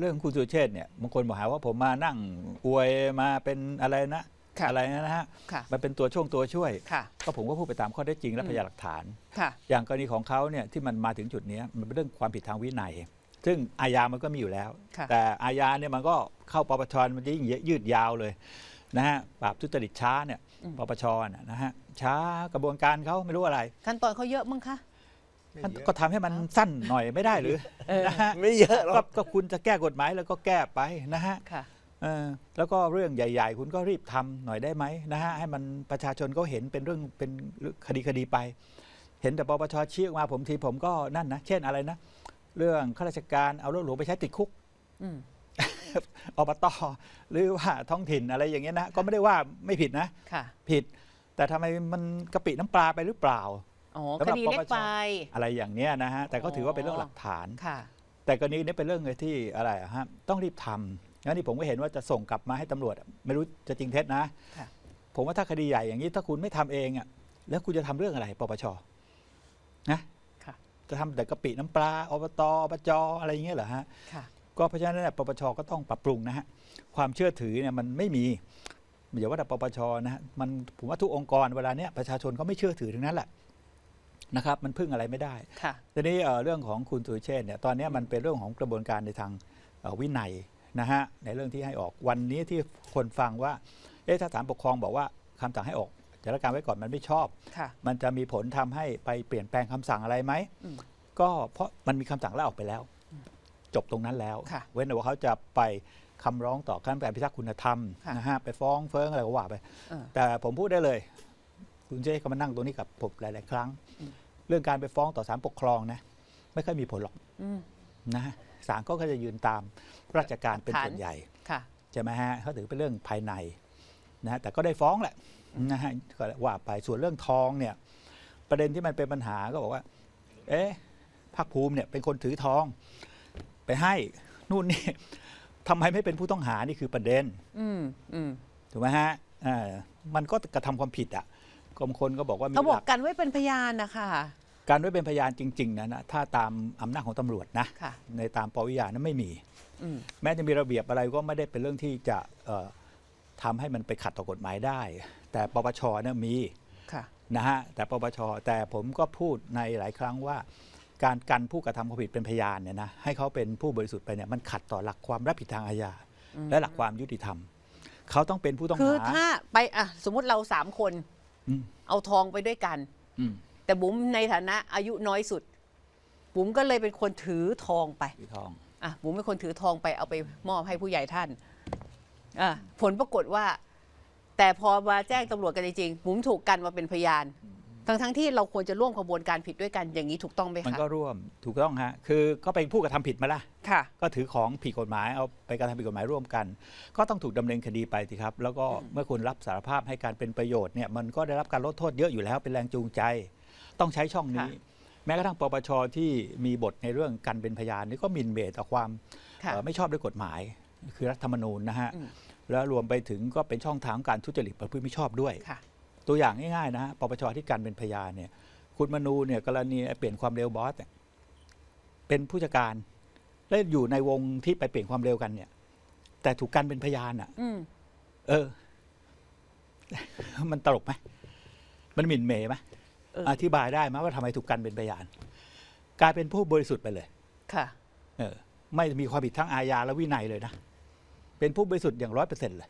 เรื่องคุณสุเชษฐ์เนี่ยบางคนบอกหาว่าผมมานั่งอวยมาเป็นอะไรนะค่ะอะไรนะฮะค่ะมันเป็นตัวช่วงตัวช่วยค่ะก็ผมก็พูดไปตามข้อเท็จจริงและอืมพยานหลักฐานค่ะอย่างกรณีของเขาเนี่ยที่มันมาถึงจุดเนี้ยมันเป็นเรื่องความผิดทางวินัย ซึ่งอาญามันก็มีอยู่แล้วค่ะแต่อาญาเนี่ยมันก็เข้าปปชมันจะยิ่งยืดยาวเลยนะฮะปราบทุจริตช้าเนี่ยอืมปปชน่ะนะฮะช้ากระบวนการเขาไม่รู้อะไร ขั้นตอนเขาเยอะมั้งคะ ท่านก็ทำให้มันสั้นหน่อยไม่ได้หรือเออนะฮะไม่เยอะหรก็อกก็คุณจะแก้กฎหมายแล้วก็แก้ไปนะฮะค่ะเออแล้วก็เรื่องใหญ่ ๆ คุณก็รีบทำหน่อยได้ไหมนะฮะให้มันประชาชนก็เห็นเป็นเรื่องเป็นคดีคดีไป เห็นแต่ปปชชี้ออกมาผมทีผมก็นั่นนะเช่นอะไรนะ เรื่องข้าราชการเอารถหลวงไปใช้ติดคุกอืมอบตหรือว่าท้องถิ่นอะไรอย่างเงี้ยนะก็ไม่ได้ว่าไม่ผิดนะค่ะผิด แต่ทำไมมันกะปิน้ำปลาไปหรือเปล่า อ๋อสำหครับดีเล็ปกปชไป อะไรอย่างเนี้ยนะฮะ แต่ก็ถือว่าเป็นเรื่องอ๋อหลักฐาน ค่ะ แต่กรณีนี้เป็นเรื่องเลยที่อะไรอะฮะต้องรีบทำงั้นนี่ผมก็เห็นว่าจะส่งกลับมาให้ตำรวจ ไม่รู้จะจริงเท็จนะ ค่ะ ผมว่าถ้าคดีใหญ่อย่างนี้ถ้าคุณไม่ทำเองอะแล้วคุณจะทำเรื่องอะไรปปชนะค่ะ จะทำแต่กะปิน้ำปลาอบตอบจอะไรอย่างเงี้ยเหรอฮะ ค่ะ ก็เพราะฉะนั้นเนยปปชก็ต้องปรับปรุงนะฮะความเชื่อถือเนี่ยมันไม่มีอย่าว่าแต่ปปชนะฮะมันผมว่าทุกองค์กรเวลาเนี้ยประชาชนเขาไม่เชื่อถือทั้งนั้นแหละ นะครับมันพึ่งอะไรไม่ได้ ค่ะ ทีนี้เอ่อเรื่องของคุณสุรเชษฐ์เนี่ยตอนนี้มันเป็นเรื่องของกระบวนการในทางเอ่อวินัยนะฮะในเรื่องที่ให้ออกวันนี้ที่คนฟังว่าเอ๊ะถ้าศาลปกครองบอกว่าคำสั่งให้ออกจะละการไว้ก่อนมันไม่ชอบ ค่ะ มันจะมีผลทำให้ไปเปลี่ยนแปลงคำสั่งอะไรไหม อืมก็เพราะมันมีคำสั่งลาออกไปแล้ว จบตรงนั้นแล้ว ค่ะเว้นแต่ว่าเขาจะไปคำร้องต่อขั้นการพิทักษ์คุณธรรมค่ะ นะฮะไปฟ้องเฟิงอะไรก็ว่าไป เออแต่ผมพูดได้เลย คุณเจ๊ก็มานั่งตรงนี้กับผมหลาย ๆ ครั้งอืมเรื่องการไปฟ้องต่อศาลปกครองนะไม่ค่อยมีผลหรอกอืมนะฮะศาลก็จะยืนตามราชการเป็นฐานส่วนใหญ่ค่ะใช่ไหมฮะเขาถือเป็นเรื่องภายในนะฮะแต่ก็ได้ฟ้องแหละนะฮะก็ว่าไปส่วนเรื่องทองเนี่ย ประเด็นที่มันเป็นปัญหาก็บอกว่า เอ๊ะภาคภูมิเนี่ยเป็นคนถือทอง ไปให้นู่นนี่ทำไมไม่เป็นผู้ต้องหานี่คือประเด็นอืมอืมถูกไหมฮะเอ่อมันก็กระทำความผิดอะ กรมคนก็บอกว่ามีเขาบหอกลักกันไว้เป็นพยานนะคะการไว้เป็นพยานจริง ๆนะนะถ้าตามอำนาจของตำรวจนะ ค่ะ ในตามปวิยานั้นไม่มี อืม แม้จะมีระเบียบอะไรก็ไม่ได้เป็นเรื่องที่จะเอ่อทำให้มันไปขัดต่อกฎหมายได้ แต่ปปชเนี่ยมี ค่ะ นะฮะแต่ปปชแต่ผมก็พูดในหลายครั้งว่า การกันผู้กระทำความผิดเป็นพยานเนี่ยนะให้เขาเป็นผู้บริสุทธิ์ไปเนี่ยมันขัดต่อหลักความรับผิดทางอาญาอืมและหลักความยุติธรรม เขาต้องเป็นผู้ต้องคือหา ถ้าไปอะสมมุติเราสามคนอืม เอาทองไปด้วยกันอืมแต่บุ๋มในฐานะอายุน้อยสุด บุ๋มก็เลยเป็นคนถือทองไปสีทองอะบุ๋มเป็นคนถือทองไปเอาไปมอบให้ผู้ใหญ่ท่านอะผลปรากฏว่า แต่พอมาแจ้งตำรวจกันจริงๆบุ๋มถูกกันมาเป็นพยาน ทั้งทั้งๆที่เราควรจะร่วมขบวนการผิดด้วยกันอย่างนี้ถูกต้องไหมมันคะก็ร่วมถูกต้องฮะคือก็เป็นผู้กระทำผิดมาละค่ะ ก็ถือของผิดกฎหมายเอาไปกระทำผิดกฎหมายร่วมกัน ก็ต้องถูกดำเนินคดีไปสิครับ แล้วก็อืมเมื่อคุณรับสารภาพให้การเป็นประโยชน์เนี่ยมันก็ได้รับการลดโทษเยอะอยู่แล้วเป็นแรงจูงใจ ต้องใช้ช่องนี้ แม้กระทั่งปปชที่มีบทในเรื่องการเป็นพยานนี่ก็หมินเบตต่อความค่ะเอ่อไม่ชอบด้วยกฎหมาย คือรัฐธรรมนูญนะฮะอืมแล้วรวมไปถึงก็เป็นช่องทางของการทุจริตประพฤติมิชอบด้วยค่ะ ตัวอย่างง่ายๆนะฮะปปชที่การเป็นพยานเนี่ยคุณมนูเนี่ยกรณีเปลี่ยนความเร็วบอสเนี่ยเป็นผู้จัดการ และอยู่ในวงที่ไปเปลี่ยนความเร็วกันเนี่ย แต่ถูกกันเป็นพยานอะอืมเออ มันตลกไหมมันหมิ่นเหมไหมเอออธิบายได้ไหมว่าทำไมถูกกันเป็นพยาน กลายเป็นผู้บริสุทธิ์ไปเลย ค่ะ เออ ไม่มีความผิดทั้งอาญาและวินัยเลยนะ เป็นผู้บริสุทธิ์อย่างร้อยเปอร์เซ็นต์เลย